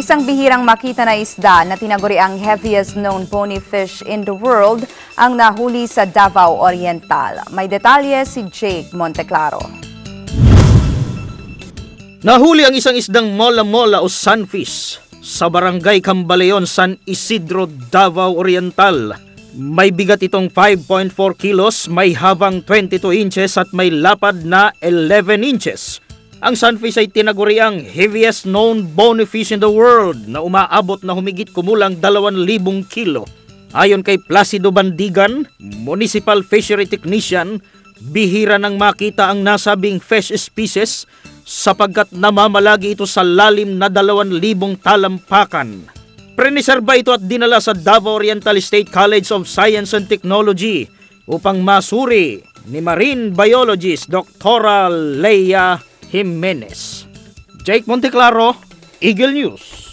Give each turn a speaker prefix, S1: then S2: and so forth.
S1: Isang bihirang makita na isda na tinaguri ang heaviest known bony fish in the world ang nahuli sa Davao Oriental. May detalye si Jake Monteclaro.
S2: Nahuli ang isang isdang mola-mola o sunfish sa barangay Cambaleon, San Isidro, Davao Oriental. May bigat itong 5.4 kilos, may habang 22 inches at may lapad na 11 inches. Ang sunfish ay tinaguri ang heaviest known bony fish in the world na umaabot na humigit kumulang 2,000 kilo. Ayon kay Placido Bandigan, Municipal Fishery Technician, bihira nang makita ang nasabing fish species sapagkat namamalagi ito sa lalim na 2,000 talampakan. Preniserba ito at dinala sa Davao Oriental State College of Science and Technology upang masuri ni marine biologist Dr. Leia Jimenez. Jake Monteclaro, Eagle News.